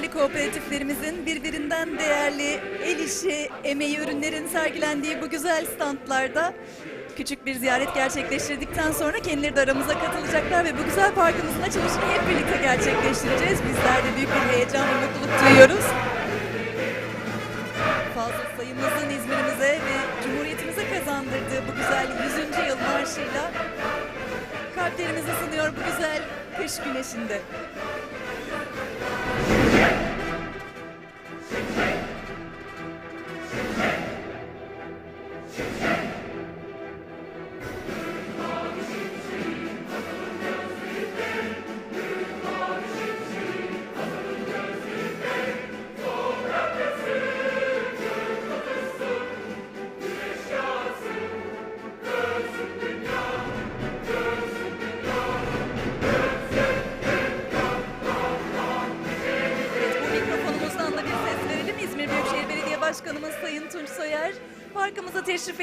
değerli kooperatiflerimizin birbirinden değerli el işi, emeği ürünlerin sergilendiği bu güzel standlarda küçük bir ziyaret gerçekleştirdikten sonra kendileri de aramıza katılacaklar ve bu güzel parkımızın açılışını hep birlikte gerçekleştireceğiz. Bizler de büyük bir heyecan ve mutluluk duyuyoruz. Fazla sayımızın İzmir'imize ve Cumhuriyetimize kazandırdığı bu güzel 100. yıl marşıyla kalplerimiz ısınıyor bu güzel kış güneşinde.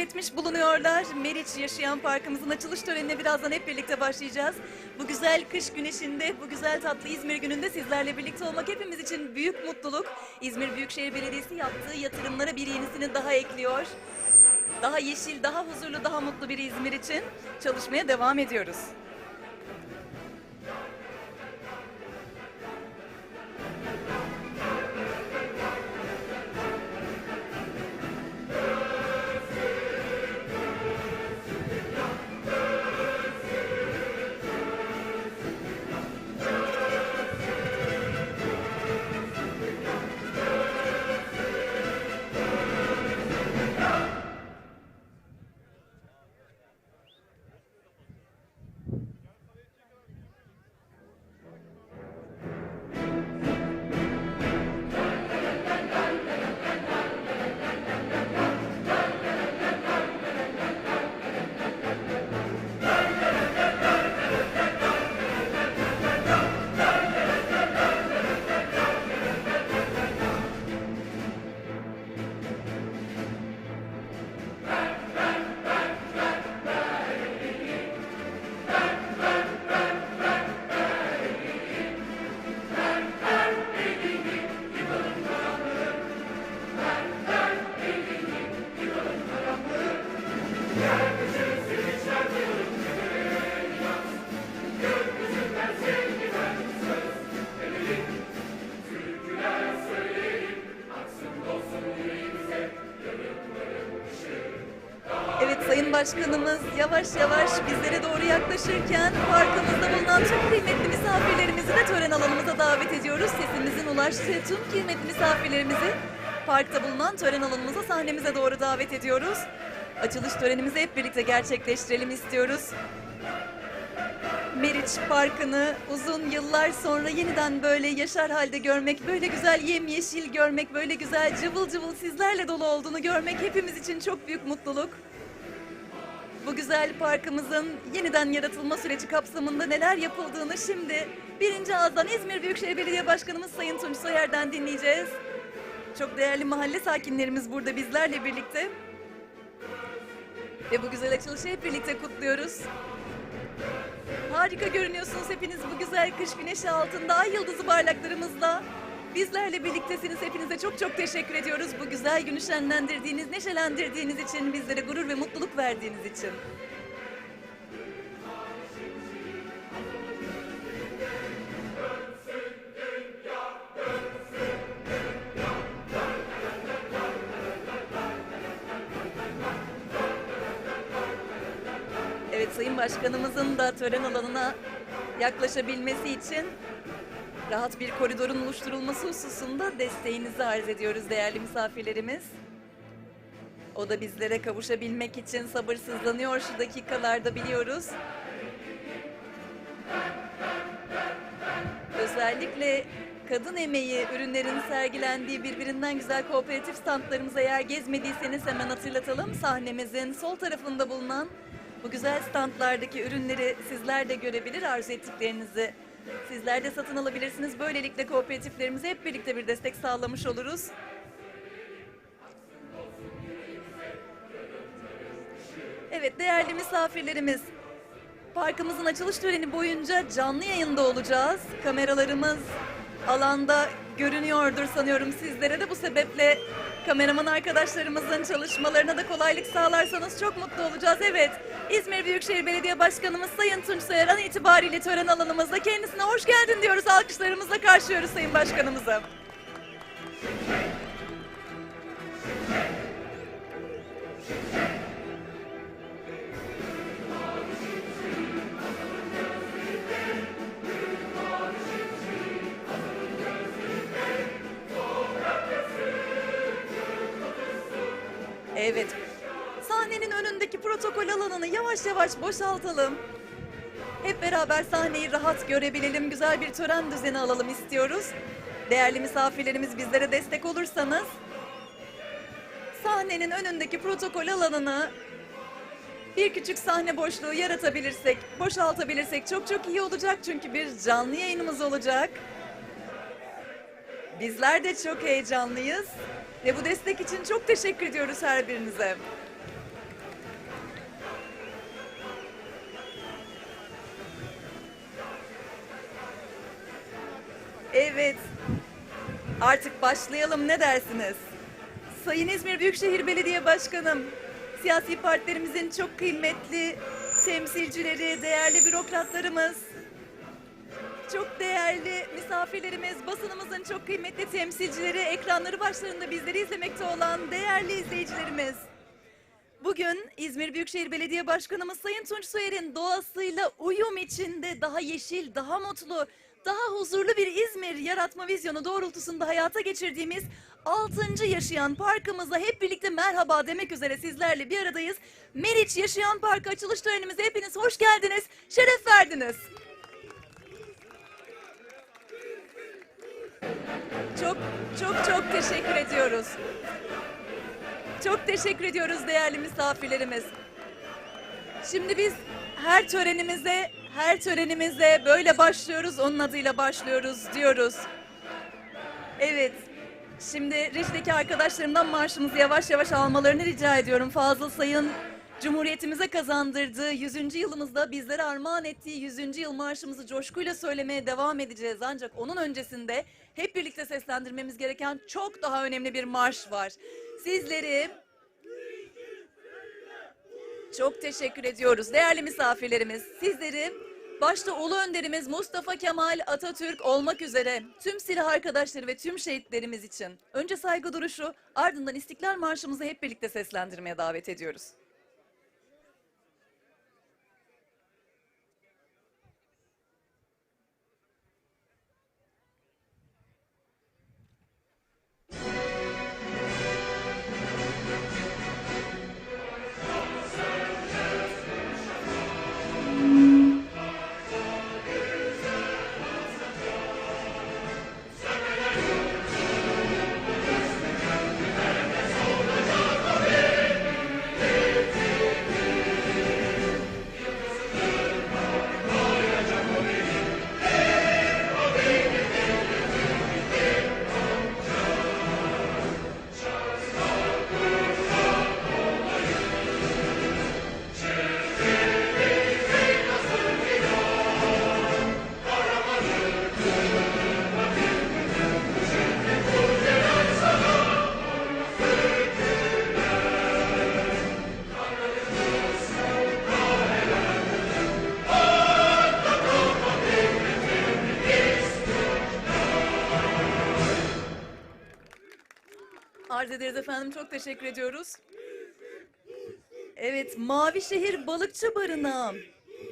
Etmiş bulunuyorlar. Meriç Yaşayan Parkımızın açılış törenine birazdan hep birlikte başlayacağız. Bu güzel kış güneşinde, bu güzel tatlı İzmir gününde sizlerle birlikte olmak hepimiz için büyük mutluluk. İzmir Büyükşehir Belediyesi yaptığı yatırımlara bir yenisini daha ekliyor. Daha yeşil, daha huzurlu, daha mutlu bir İzmir için çalışmaya devam ediyoruz. Sayın Başkanımız yavaş yavaş bizlere doğru yaklaşırken parkımızda bulunan tüm kıymetli misafirlerimizi de tören alanımıza davet ediyoruz. Sesimizin ulaştığı tüm kıymetli misafirlerimizi parkta bulunan tören alanımıza sahnemize doğru davet ediyoruz. Açılış törenimizi hep birlikte gerçekleştirelim istiyoruz. Meriç Parkı'nı uzun yıllar sonra yeniden böyle yaşar halde görmek, böyle güzel yemyeşil görmek, böyle güzel cıvıl cıvıl sizlerle dolu olduğunu görmek hepimiz için çok büyük mutluluk. Bu güzel parkımızın yeniden yaratılma süreci kapsamında neler yapıldığını şimdi birinci ağızdan İzmir Büyükşehir Belediye Başkanımız Sayın Tunç Soyer'den dinleyeceğiz. Çok değerli mahalle sakinlerimiz burada bizlerle birlikte. Ve bu güzel açılışı hep birlikte kutluyoruz. Harika görünüyorsunuz hepiniz bu güzel kış güneşi altında ay yıldızı parlaklarımızla. Bizlerle birliktesiniz. Hepinize çok çok teşekkür ediyoruz. Bu güzel günü şenlendirdiğiniz, neşelendirdiğiniz için, bizlere gurur ve mutluluk verdiğiniz için. Evet Sayın Başkanımızın da tören alanına yaklaşabilmesi için rahat bir koridorun oluşturulması hususunda desteğinizi arz ediyoruz değerli misafirlerimiz. O da bizlere kavuşabilmek için sabırsızlanıyor şu dakikalarda biliyoruz. Özellikle kadın emeği ürünlerin sergilendiği birbirinden güzel kooperatif standlarımıza eğer gezmediyseniz hemen hatırlatalım. Sahnemizin sol tarafında bulunan bu güzel standlardaki ürünleri sizler de görebilir, arzu ettiklerinizi sizler de satın alabilirsiniz. Böylelikle kooperatiflerimize hep birlikte bir destek sağlamış oluruz. Evet değerli misafirlerimiz, parkımızın açılış töreni boyunca canlı yayında olacağız. Kameralarımız alanda görünüyordur sanıyorum sizlere de bu sebeple kameraman arkadaşlarımızın çalışmalarına da kolaylık sağlarsanız çok mutlu olacağız. Evet, İzmir Büyükşehir Belediye Başkanımız Sayın Tunç Soyer an itibariyle tören alanımızda kendisine hoş geldin diyoruz. Alkışlarımızla karşılıyoruz Sayın Başkanımızı. Protokol alanını yavaş yavaş boşaltalım. Hep beraber sahneyi rahat görebilelim, güzel bir tören düzeni alalım istiyoruz. Değerli misafirlerimiz bizlere destek olursanız sahnenin önündeki protokol alanını bir küçük sahne boşluğu yaratabilirsek, boşaltabilirsek çok çok iyi olacak çünkü bir canlı yayınımız olacak. Bizler de çok heyecanlıyız ve bu destek için çok teşekkür ediyoruz her birinize. Evet. Artık başlayalım ne dersiniz? Sayın İzmir Büyükşehir Belediye Başkanım, siyasi partilerimizin çok kıymetli temsilcileri, değerli bürokratlarımız, çok değerli misafirlerimiz, basınımızın çok kıymetli temsilcileri, ekranları başlarında bizleri izlemekte olan değerli izleyicilerimiz. Bugün İzmir Büyükşehir Belediye Başkanımız Sayın Tunç Soyer'in doğasıyla uyum içinde daha yeşil, daha mutlu, daha huzurlu bir İzmir yaratma vizyonu doğrultusunda hayata geçirdiğimiz 6. Yaşayan Parkımıza hep birlikte merhaba demek üzere sizlerle bir aradayız. Meriç Yaşayan Parkı açılış törenimize hepiniz hoş geldiniz, şeref verdiniz. Çok çok çok teşekkür ediyoruz. Çok teşekkür ediyoruz değerli misafirlerimiz. Şimdi biz her törenimize, her törenimize böyle başlıyoruz, onun adıyla başlıyoruz diyoruz. Evet. Şimdi Riş'teki arkadaşlarımdan marşımızı yavaş yavaş almalarını rica ediyorum. Fazıl Say'ın Cumhuriyetimize kazandırdığı 100. yılımızda bizlere armağan ettiği 100. yıl marşımızı coşkuyla söylemeye devam edeceğiz. Ancak onun öncesinde hep birlikte seslendirmemiz gereken çok daha önemli bir marş var. Sizleri çok teşekkür ediyoruz değerli misafirlerimiz. Sizleri başta Ulu Önderimiz Mustafa Kemal Atatürk olmak üzere tüm silah arkadaşları ve tüm şehitlerimiz için önce saygı duruşu ardından İstiklal Marşımızı hep birlikte seslendirmeye davet ediyoruz. Ederiz efendim. Çok teşekkür ediyoruz. Evet, Mavişehir Balıkçı Barınağı,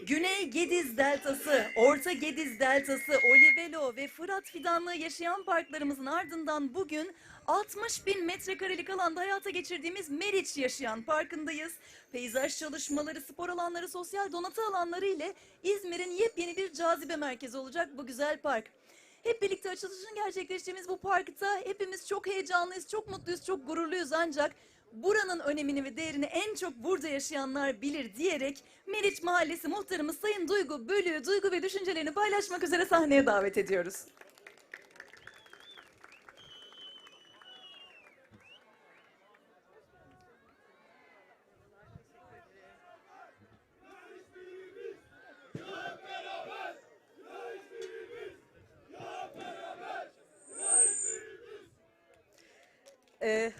Güney Gediz Deltası, Orta Gediz Deltası, Olivelo ve Fırat Fidanlığı yaşayan parklarımızın ardından bugün 60 bin metrekarelik alanda hayata geçirdiğimiz Meriç Yaşayan Parkı'ndayız. Peyzaj çalışmaları, spor alanları, sosyal donatı alanları ile İzmir'in yepyeni bir cazibe merkezi olacak bu güzel park. Hep birlikte açılışını gerçekleştirdiğimiz bu parkta hepimiz çok heyecanlıyız, çok mutluyuz, çok gururluyuz ancak buranın önemini ve değerini en çok burada yaşayanlar bilir diyerek Meriç Mahallesi muhtarımız Sayın Duygu Bölüğü duygu ve düşüncelerini paylaşmak üzere sahneye davet ediyoruz. Ee,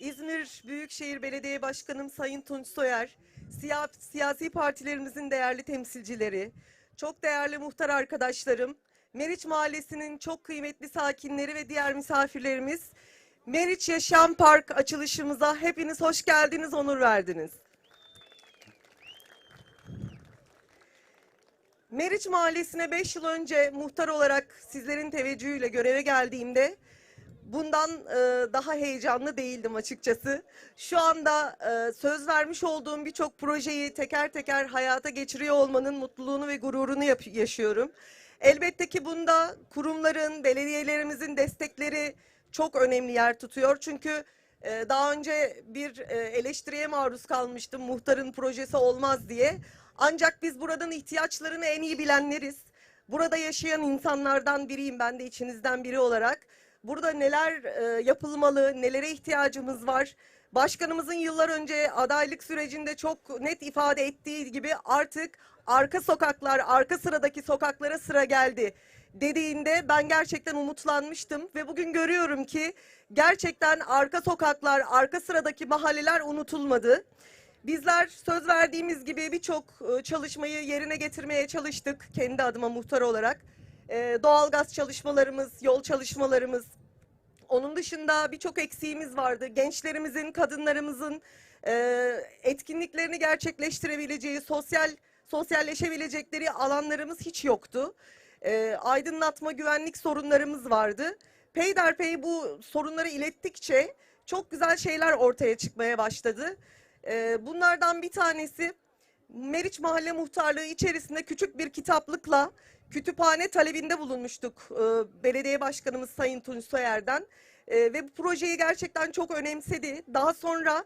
İzmir Büyükşehir Belediye Başkanım Sayın Tunç Soyer, siya- siyasi partilerimizin değerli temsilcileri, çok değerli muhtar arkadaşlarım, Meriç Mahallesi'nin çok kıymetli sakinleri ve diğer misafirlerimiz, Meriç Yaşam Park açılışımıza hepiniz hoş geldiniz, onur verdiniz. Meriç Mahallesi'ne 5 yıl önce muhtar olarak sizlerin teveccühüyle göreve geldiğimde bundan e, daha heyecanlı değildim açıkçası. Şu anda e, söz vermiş olduğum birçok projeyi teker teker hayata geçiriyor olmanın mutluluğunu ve gururunu yaşıyorum. Elbette ki bunda kurumların, belediyelerimizin destekleri çok önemli yer tutuyor. Çünkü e, daha önce bir eleştiriye maruz kalmıştım muhtarın projesi olmaz diye. Ancak biz buranın ihtiyaçlarını en iyi bilenleriz. Burada yaşayan insanlardan biriyim ben de içinizden biri olarak. Burada neler e, yapılmalı, nelere ihtiyacımız var? Başkanımızın yıllar önce adaylık sürecinde çok net ifade ettiği gibi artık arka sokaklar, arka sıradaki sokaklara sıra geldi dediğinde ben gerçekten umutlanmıştım ve bugün görüyorum ki gerçekten arka sokaklar, arka sıradaki mahalleler unutulmadı. Bizler söz verdiğimiz gibi birçok e, çalışmayı yerine getirmeye çalıştık kendi adıma muhtar olarak. E, Doğalgaz çalışmalarımız, yol çalışmalarımız, onun dışında birçok eksiğimiz vardı. Gençlerimizin, kadınlarımızın e, etkinliklerini gerçekleştirebileceği, sosyal sosyalleşebilecekleri alanlarımız hiç yoktu. E, aydınlatma, güvenlik sorunlarımız vardı. Peyderpey bu sorunları ilettikçe çok güzel şeyler ortaya çıkmaya başladı. E, bunlardan bir tanesi Meriç Mahalle Muhtarlığı içerisinde küçük bir kitaplıkla kütüphane talebinde bulunmuştuk e, belediye başkanımız Sayın Tunç Soyer'den. E, ve bu projeyi gerçekten çok önemsedi. Daha sonra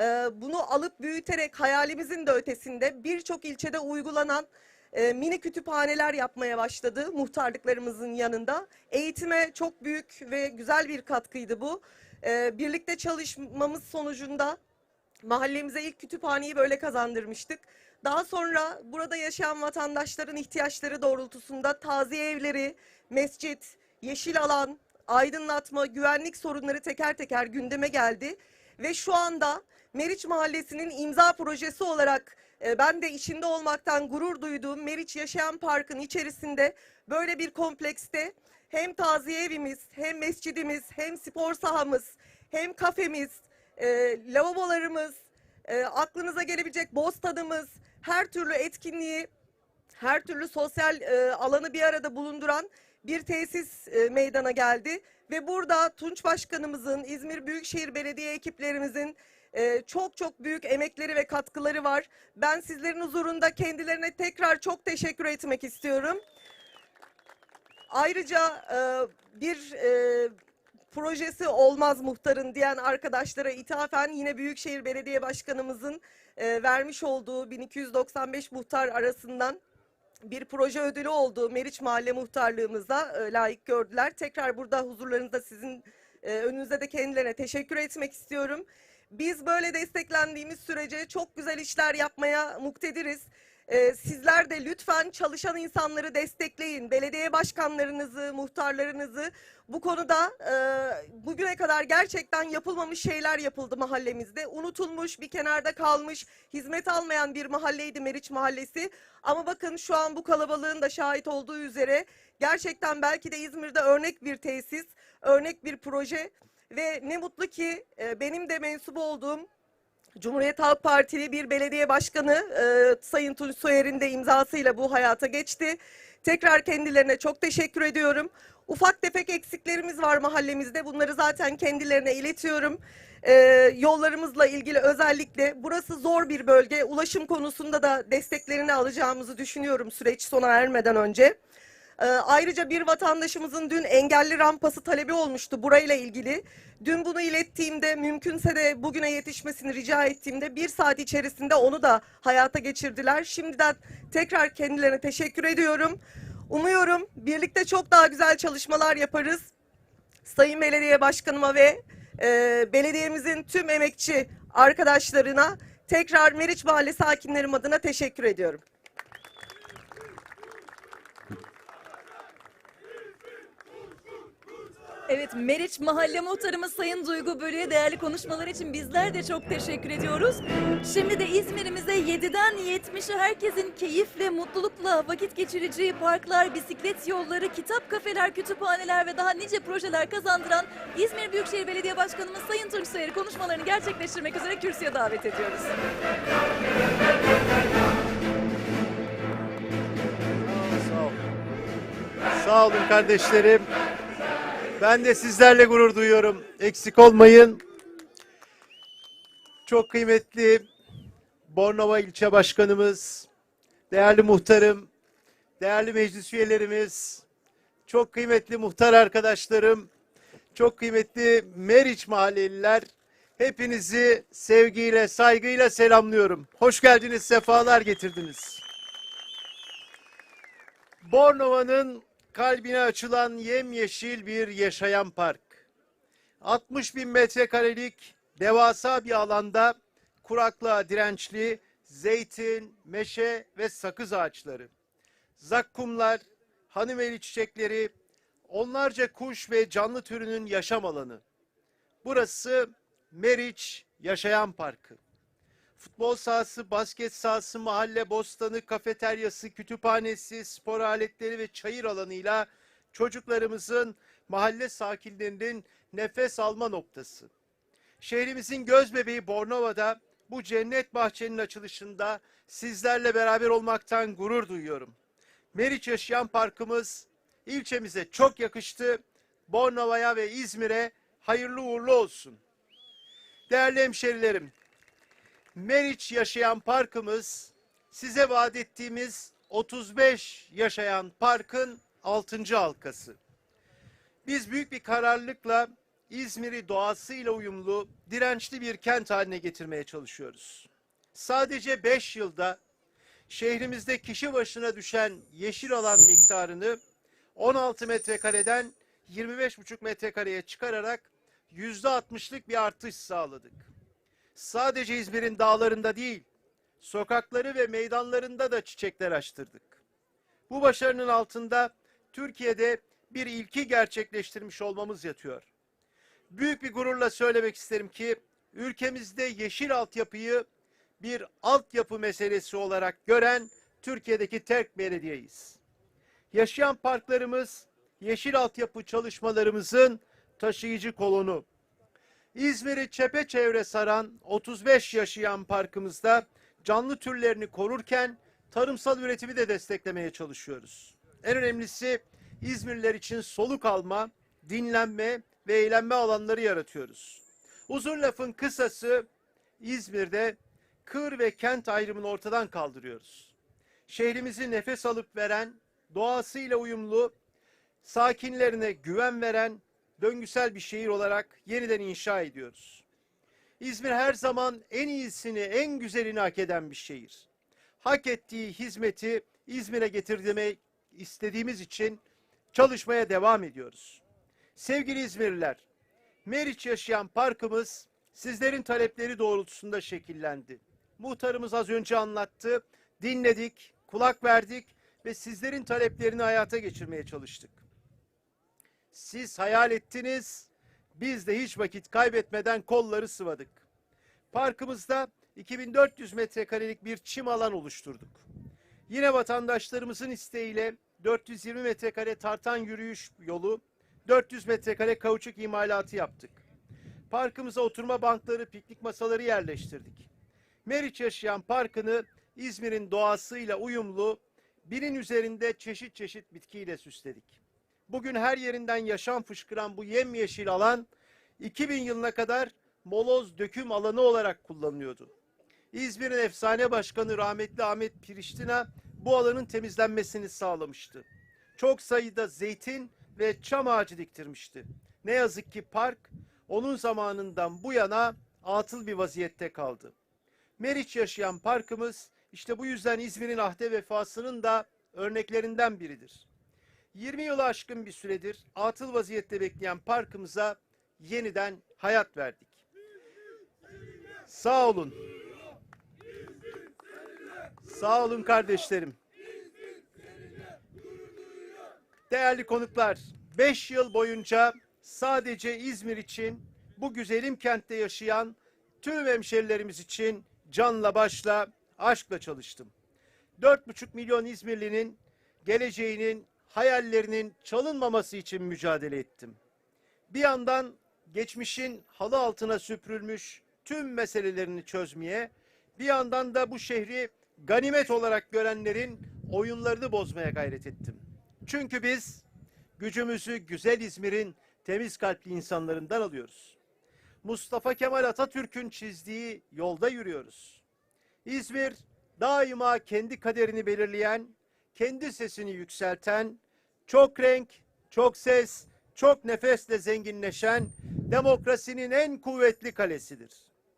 e, bunu alıp büyüterek hayalimizin de ötesinde birçok ilçede uygulanan e, mini kütüphaneler yapmaya başladı muhtarlıklarımızın yanında. Eğitime çok büyük ve güzel bir katkıydı bu. E, birlikte çalışmamız sonucunda mahallemize ilk kütüphaneyi böyle kazandırmıştık. Daha sonra burada yaşayan vatandaşların ihtiyaçları doğrultusunda taziye evleri, mescit, yeşil alan, aydınlatma, güvenlik sorunları teker teker gündeme geldi. Ve şu anda Meriç Mahallesi'nin imza projesi olarak e, ben de içinde olmaktan gurur duyduğum Meriç Yaşayan Park'ın içerisinde böyle bir komplekste hem taziye evimiz, hem mescidimiz, hem spor sahamız, hem kafemiz, e, lavabolarımız, e, aklınıza gelebilecek bostanımız, her türlü etkinliği, her türlü sosyal e, alanı bir arada bulunduran bir tesis e, meydana geldi. Ve burada Tunç Başkanımızın, İzmir Büyükşehir Belediye ekiplerimizin e, çok çok büyük emekleri ve katkıları var. Ben sizlerin huzurunda kendilerine tekrar çok teşekkür etmek istiyorum. Ayrıca e, bir e, projesi olmaz muhtarın diyen arkadaşlara ithafen yine Büyükşehir Belediye Başkanımızın e, vermiş olduğu 1295 muhtar arasından bir proje ödülü oldu. Meriç Mahalle Muhtarlığımıza e, layık gördüler. Tekrar burada huzurlarınızda sizin e, önünüzde de kendilerine teşekkür etmek istiyorum. Biz böyle desteklendiğimiz sürece çok güzel işler yapmaya muktediriz. Ee, sizler de lütfen çalışan insanları destekleyin. Belediye başkanlarınızı, muhtarlarınızı bu konuda e, bugüne kadar gerçekten yapılmamış şeyler yapıldı mahallemizde. Unutulmuş, bir kenarda kalmış, hizmet almayan bir mahalleydi Meriç Mahallesi. Ama bakın şu an bu kalabalığın da şahit olduğu üzere gerçekten belki de İzmir'de örnek bir tesis, örnek bir proje. Ve ne mutlu ki e, benim de mensup olduğum Cumhuriyet Halk Partili bir belediye başkanı e, Sayın Tunç Soyer'in de imzasıyla bu hayata geçti. Tekrar kendilerine çok teşekkür ediyorum. Ufak tefek eksiklerimiz var mahallemizde. Bunları zaten kendilerine iletiyorum. E, yollarımızla ilgili özellikle burası zor bir bölge. Ulaşım konusunda da desteklerini alacağımızı düşünüyorum süreç sona ermeden önce. Ee, ayrıca bir vatandaşımızın dün engelli rampası talebi olmuştu burayla ilgili. Dün bunu ilettiğimde mümkünse de bugüne yetişmesini rica ettiğimde bir saat içerisinde onu da hayata geçirdiler. Şimdiden tekrar kendilerine teşekkür ediyorum. Umuyorum birlikte çok daha güzel çalışmalar yaparız. Sayın Belediye Başkanıma ve e, belediyemizin tüm emekçi arkadaşlarına tekrar Meriç Mahalle sakinlerim adına teşekkür ediyorum. Evet, Meriç Mahalle Muhtarımız Sayın Duygu Bölü'ye değerli konuşmalar için bizler de çok teşekkür ediyoruz. Şimdi de İzmir'imize 7'den 70'e herkesin keyifle, mutlulukla vakit geçireceği parklar, bisiklet yolları, kitap kafeler, kütüphaneler ve daha nice projeler kazandıran İzmir Büyükşehir Belediye Başkanımız Sayın Tunç Soyer'i konuşmalarını gerçekleştirmek üzere kürsüye davet ediyoruz. Sağ olun kardeşlerim. Ben de sizlerle gurur duyuyorum. Eksik olmayın. Çok kıymetli Bornova ilçe başkanımız, değerli muhtarım, değerli meclis üyelerimiz, çok kıymetli muhtar arkadaşlarım, çok kıymetli Meriç mahalleliler, hepinizi sevgiyle, saygıyla selamlıyorum. Hoş geldiniz, sefalar getirdiniz. Bornova'nın kalbine açılan yemyeşil bir yaşayan park. 60 bin metrekarelik devasa bir alanda kuraklığa dirençli zeytin, meşe ve sakız ağaçları, zakkumlar, hanımeli çiçekleri, onlarca kuş ve canlı türünün yaşam alanı. Burası Meriç Yaşayan Parkı futbol sahası, basket sahası, mahalle bostanı, kafeteryası, kütüphanesi, spor aletleri ve çayır alanıyla çocuklarımızın, mahalle sakinlerinin nefes alma noktası. Şehrimizin göz bebeği Bornova'da bu cennet bahçenin açılışında sizlerle beraber olmaktan gurur duyuyorum. Meriç Yaşayan Parkımız ilçemize çok yakıştı. Bornova'ya ve İzmir'e hayırlı uğurlu olsun. Değerli hemşerilerim, Meriç Yaşayan Parkımız size vaat ettiğimiz 35 yaşayan parkın 6. halkası. Biz büyük bir kararlılıkla İzmir'i doğasıyla uyumlu, dirençli bir kent haline getirmeye çalışıyoruz. Sadece 5 yılda şehrimizde kişi başına düşen yeşil alan miktarını 16 metrekareden 25,5 metrekareye çıkararak %60'lık bir artış sağladık sadece İzmir'in dağlarında değil, sokakları ve meydanlarında da çiçekler açtırdık. Bu başarının altında Türkiye'de bir ilki gerçekleştirmiş olmamız yatıyor. Büyük bir gururla söylemek isterim ki ülkemizde yeşil altyapıyı bir altyapı meselesi olarak gören Türkiye'deki tek belediyeyiz. Yaşayan parklarımız yeşil altyapı çalışmalarımızın taşıyıcı kolonu. İzmir'i çepeçevre saran 35 yaşayan parkımızda canlı türlerini korurken tarımsal üretimi de desteklemeye çalışıyoruz. En önemlisi İzmirliler için soluk alma, dinlenme ve eğlenme alanları yaratıyoruz. Uzun lafın kısası İzmir'de kır ve kent ayrımını ortadan kaldırıyoruz. Şehrimizi nefes alıp veren, doğasıyla uyumlu, sakinlerine güven veren döngüsel bir şehir olarak yeniden inşa ediyoruz. İzmir her zaman en iyisini, en güzelini hak eden bir şehir. Hak ettiği hizmeti İzmir'e getirmek istediğimiz için çalışmaya devam ediyoruz. Sevgili İzmirliler, Meriç yaşayan parkımız sizlerin talepleri doğrultusunda şekillendi. Muhtarımız az önce anlattı, dinledik, kulak verdik ve sizlerin taleplerini hayata geçirmeye çalıştık. Siz hayal ettiniz, biz de hiç vakit kaybetmeden kolları sıvadık. Parkımızda 2400 metrekarelik bir çim alan oluşturduk. Yine vatandaşlarımızın isteğiyle 420 metrekare tartan yürüyüş yolu, 400 metrekare kauçuk imalatı yaptık. Parkımıza oturma bankları, piknik masaları yerleştirdik. Meriç yaşayan parkını İzmir'in doğasıyla uyumlu, binin üzerinde çeşit çeşit bitkiyle süsledik. Bugün her yerinden yaşam fışkıran bu yemyeşil alan 2000 yılına kadar moloz döküm alanı olarak kullanılıyordu. İzmir'in efsane başkanı rahmetli Ahmet Piriştina bu alanın temizlenmesini sağlamıştı. Çok sayıda zeytin ve çam ağacı diktirmişti. Ne yazık ki park onun zamanından bu yana atıl bir vaziyette kaldı. Meriç yaşayan parkımız işte bu yüzden İzmir'in ahde vefasının da örneklerinden biridir. 20 yılı aşkın bir süredir atıl vaziyette bekleyen parkımıza yeniden hayat verdik. Sağ olun. Sağ olun kardeşlerim. Değerli konuklar, 5 yıl boyunca sadece İzmir için, bu güzelim kentte yaşayan tüm hemşerilerimiz için canla başla, aşkla çalıştım. 4,5 milyon İzmirlinin geleceğinin, hayallerinin çalınmaması için mücadele ettim. Bir yandan geçmişin halı altına süpürülmüş tüm meselelerini çözmeye, bir yandan da bu şehri ganimet olarak görenlerin oyunlarını bozmaya gayret ettim. Çünkü biz gücümüzü güzel İzmir'in temiz kalpli insanlarından alıyoruz. Mustafa Kemal Atatürk'ün çizdiği yolda yürüyoruz. İzmir daima kendi kaderini belirleyen, kendi sesini yükselten, çok renk, çok ses, çok nefesle zenginleşen demokrasinin en kuvvetli kalesidir.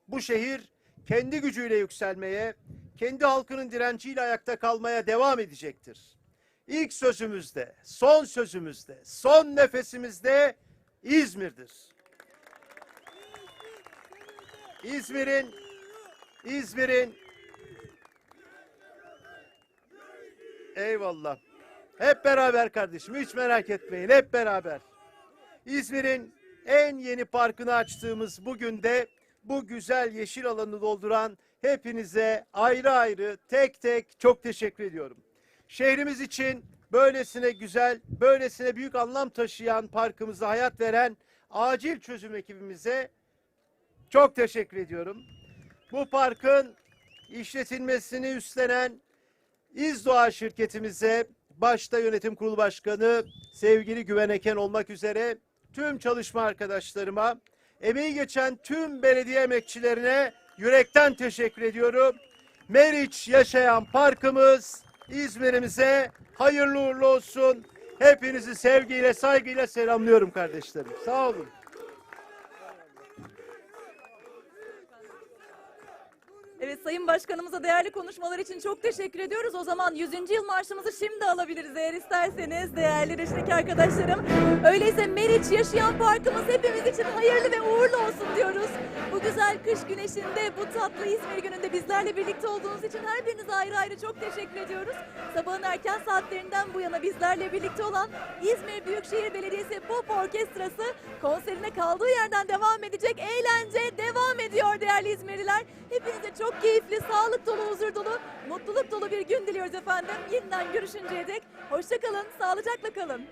Bu şehir kendi gücüyle yükselmeye, kendi halkının direnciyle ayakta kalmaya devam edecektir. İlk sözümüzde, son sözümüzde, son nefesimizde İzmir'dir. İzmir'in İzmir'in Eyvallah. Hep beraber kardeşim hiç merak etmeyin hep beraber. İzmir'in en yeni parkını açtığımız bugün de bu güzel yeşil alanı dolduran hepinize ayrı ayrı tek tek çok teşekkür ediyorum. Şehrimiz için böylesine güzel, böylesine büyük anlam taşıyan parkımıza hayat veren acil çözüm ekibimize çok teşekkür ediyorum. Bu parkın işletilmesini üstlenen İzdoğa şirketimize başta yönetim kurulu başkanı sevgili Güven Eken olmak üzere tüm çalışma arkadaşlarıma, emeği geçen tüm belediye emekçilerine yürekten teşekkür ediyorum. Meriç yaşayan parkımız İzmir'imize hayırlı uğurlu olsun. Hepinizi sevgiyle, saygıyla selamlıyorum kardeşlerim. Sağ olun. Evet Sayın Başkanımıza değerli konuşmalar için çok teşekkür ediyoruz. O zaman 100. yıl marşımızı şimdi alabiliriz eğer isterseniz değerli reşiteki arkadaşlarım. Öyleyse Meriç Yaşayan Parkımız hepimiz için hayırlı ve uğurlu olsun diyoruz. Bu güzel kış güneşinde bu tatlı İzmir gününde bizlerle birlikte olduğunuz için her birinize ayrı ayrı çok teşekkür ediyoruz. Sabahın erken saatlerinden bu yana bizlerle birlikte olan İzmir Büyükşehir Belediyesi Pop Orkestrası konserine kaldığı yerden devam edecek. Eğlence devam ediyor değerli İzmirliler. Hepinize çok keyifli, sağlık dolu, huzur dolu, mutluluk dolu bir gün diliyoruz efendim. Yeniden görüşünceye dek hoşça kalın, sağlıcakla kalın.